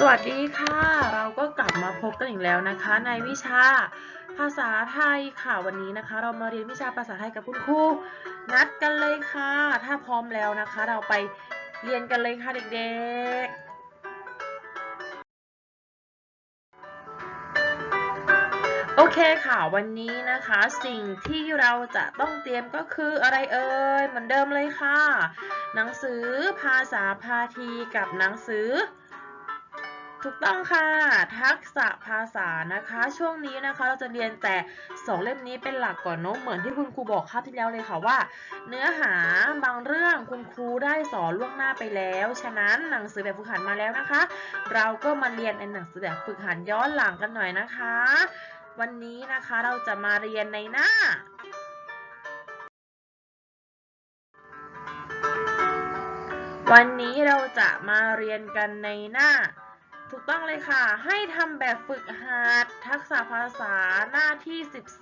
สวัสดีค่ะ เราก็กลับมาพบกันอีกแล้วนะคะ ในวิชาภาษาไทยค่ะวันนี้นะคะ เรามาเรียนวิชาภาษาไทยกับคุณครูนัดกันเลยค่ะ ถ้าพร้อมแล้วนะคะ เราไปเรียนกันเลยค่ะเด็กๆโอเคค่ะวันนี้นะคะสิ่งที่เราจะต้องเตรียมก็คืออะไรเอ่ยเหมือนเดิมเลยค่ะ หนังสือภาษาพาทีกับหนังสือ ถูกต้องค่ะ ทักษะภาษานะคะ ช่วงนี้นะคะเราจะเรียนแต่ 2 เล่มนี้เป็นหลักก่อนเนอะเหมือนที่คุณครูบอกคราวที่แล้วเลยค่ะว่า เนื้อหาบางเรื่องคุณครูได้สอนล่วงหน้าไปแล้ว ฉะนั้นหนังสือแบบฝึกหัดมาแล้วนะคะ เราก็มาเรียนในหนังสือแบบฝึกหัดย้อนหลังกันหน่อยนะคะ วันนี้นะคะเราจะมาเรียนในหน้าวันนี้เราจะมาเรียนกันในหน้า ถูกต้องเลยค่ะ ให้ทำแบบฝึกหัดทักษะภาษาหน้าที่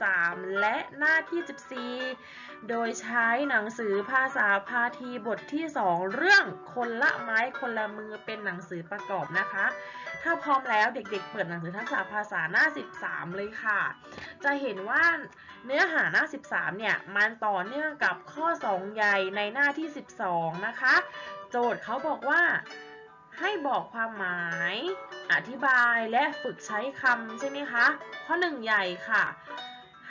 13 และหน้าที่ 14 โดยใช้หนังสือภาษาพาทีบทที่ 2 เรื่องคนละไม้คนละมือเป็นหนังสือประกอบนะคะ ถ้าพร้อมแล้วเด็กๆ เปิดหนังสือทักษะภาษาหน้า 13 เลยค่ะ จะเห็นว่าเนื้อหาหน้า 13 เนี่ย มันต่อเนื่องกับข้อ 2 ใหญ่ในหน้าที่ 12 นะคะ โจทย์เขาบอกว่า ให้บอกความหมาย อธิบายและฝึกใช้คำใช่ไหมคะ ข้อหนึ่งใหญ่ค่ะ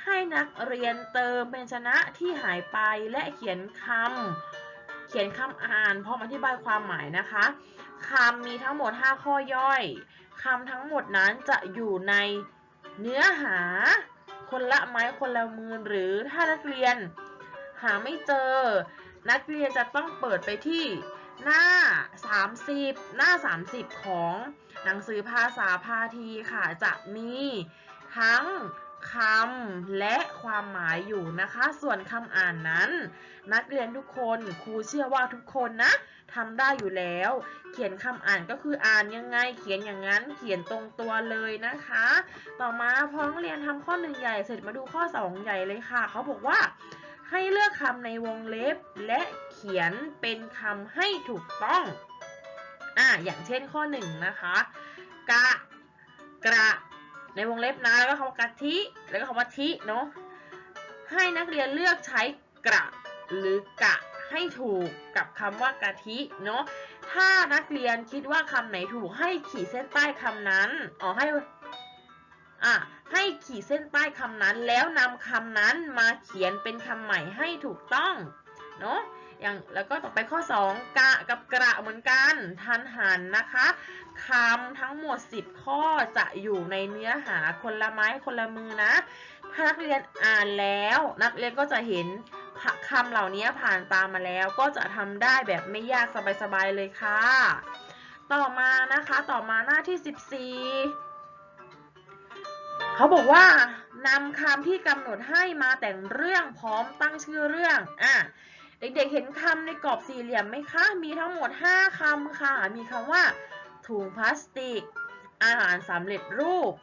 ให้นักเรียนเติมพยัญชนะที่หายไปและเขียนคำเขียนคำอ่านพร้อมอธิบายความหมายนะคะคำมีทั้งหมด 5 ข้อย่อยคำทั้งหมดนั้นจะอยู่ในเนื้อหา คนละไม้คนละมือหรือถ้านักเรียน หาไม่เจอ นักเรียนจะต้องเปิดไปที่ หน้า 30 หน้า 30 ของหนังสือภาษาพาทีค่ะ จะมีทั้งคำและความหมายอยู่นะคะ ส่วนคำอ่านนั้น นักเรียนทุกคนครูเชื่อว่าทุกคนนะทำได้อยู่แล้ว เขียนคำอ่านก็คืออ่านยังไง เขียนอย่างนั้น เขียนตรงตัวเลยนะคะ ต่อมาพอนักเรียนทำข้อหนึ่งใหญ่เสร็จมาดูข้อ2ใหญ่เลยค่ะ เขาบอกว่า ให้เลือกคำในวงเล็บและเขียนเป็นคำให้ถูกต้องอะอย่างเช่นข้อหนึ่งนะคะ กะ กระ ในวงเล็บนะ แล้วก็คำว่ากะทิ แล้วก็คำว่าทิเนาะ ให้นักเรียนเลือกใช้กระ หรือกะให้ถูกกับคำว่ากะทิเนาะ ถ้านักเรียนคิดว่าคำไหนถูกให้ขีดเส้นใต้คำนั้น อ๋อให้ อะ ให้ขีดเส้นใต้คำนั้น แล้วนำคำนั้นมาเขียนเป็นคำใหม่ให้ถูกต้องเนาะอย่างแล้วก็ต่อไปข้อ 2 กะกับกระเหมือนกันทันหันนะคะคำทั้งหมด 10 ข้อจะอยู่ในเนื้อหาคนละไม้คนละมือนะ ถ้านักเรียนอ่านแล้ว นักเรียนก็จะเห็นคำเหล่านี้ผ่านตามมาแล้ว ก็จะทำได้แบบไม่ยากสบายๆเลยค่ะ ต่อมานะคะต่อมาหน้าที่ 14 เขาบอกว่านำคำที่กำหนดให้มาแต่งเรื่องพร้อมตั้งชื่อเรื่องอะเด็กๆเห็นคำในกรอบสี่เหลี่ยมไหมคะ มีทั้งหมด 5คำค่ะ มีคำว่า ถุงพลาสติก อาหารสำเร็จรูป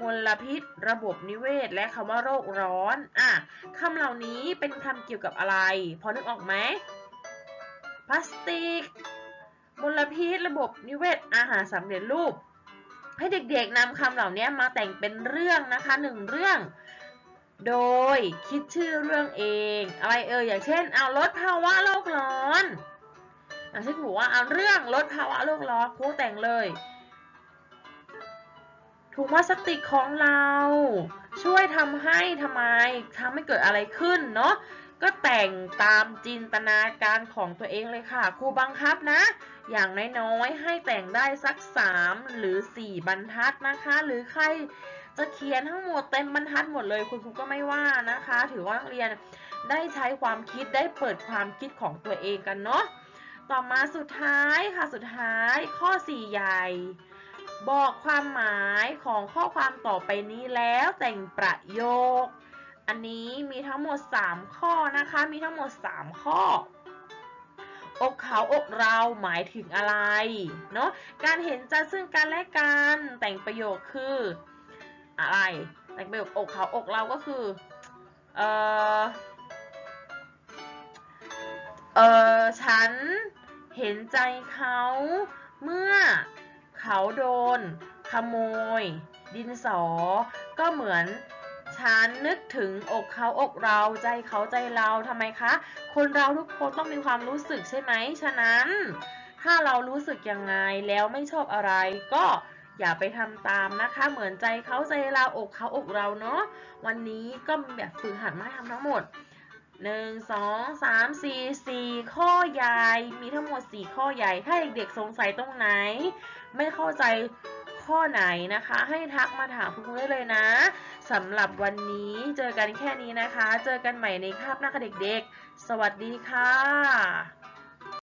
มลพิษ ระบบนิเวศ และคำว่าโรคร้อน อะคำเหล่านี้เป็นคำเกี่ยวกับอะไร พอนึกออกไหมพลาสติก มลพิษ ระบบนิเวศ อาหารสำเร็จรูป ให้เด็กๆนำคำเหล่านี้มาแต่งเป็นเรื่องนะคะหนึ่งเรื่อง โดยคิดชื่อเรื่องเอง อะไรเอ่ยอย่างเช่น เอาลดภาวะโลกร้อนอย่างเช่นบอกว่าเอาเรื่องลดภาวะโลกร้อนครูแต่งเลยถุงพลาสติกของเรา ช่วยทำให้ทำไมทำให้เกิดอะไรขึ้นเนาะ ก็แต่งตามจินตนาการของตัวเองเลยค่ะ ครูบังคับนะ อย่างน้อยๆให้แต่งได้สัก 3 หรือ 4 บรรทัดนะคะ หรือใครจะเขียนทั้งหมดเต็มบรรทัดหมดเลย คุณครูก็ไม่ว่านะคะ ถือว่านักเรียนได้ใช้ความคิดได้เปิดความคิดของตัวเองกันเนาะต่อมาสุดท้ายค่ะสุดท้ายข้อ 4 ใหญ่ บอกความหมายของข้อความต่อไปนี้แล้วแต่งประโยค อันนี้มีทั้งหมด 3 ข้อนะคะ มีทั้งหมด 3 ข้อ อกเขาอกเราหมายถึงอะไร เนาะการเห็นใจซึ่งกันและกันแต่งประโยคคืออะไร แต่งประโยคอกเขาอกเราก็คือ เออเออฉันเห็นใจเขาเมื่อเขาโดนขโมย ดินสอ ก็เหมือน ฉันนึกถึงอกเขาอกเราใจเขาใจเราทำไมคะ คนเราทุกคนต้องมีความรู้สึกใช่ไหม ฉะนั้น ถ้าเรารู้สึกยังไงแล้วไม่ชอบอะไรก็อย่าไปทำตามนะคะ เหมือนใจเขาใจเราอกเขาอกเราเนาะ วันนี้ก็มีแบบฝึกหัดมาทำทั้งหมดหนึ่งสองสามสี่สี่ข้อใหญ่ มีทั้งหมดสี่ข้อใหญ่ ถ้าเด็กๆสงสัยตรงไหน ไม่เข้าใจ ข้อไหนนะคะ ให้ทักมาถามคุณครูได้เลยนะสำหรับวันนี้เจอกันแค่นี้นะคะ เจอกันใหม่ในคาบหน้าคเด็กๆ สวัสดีค่ะ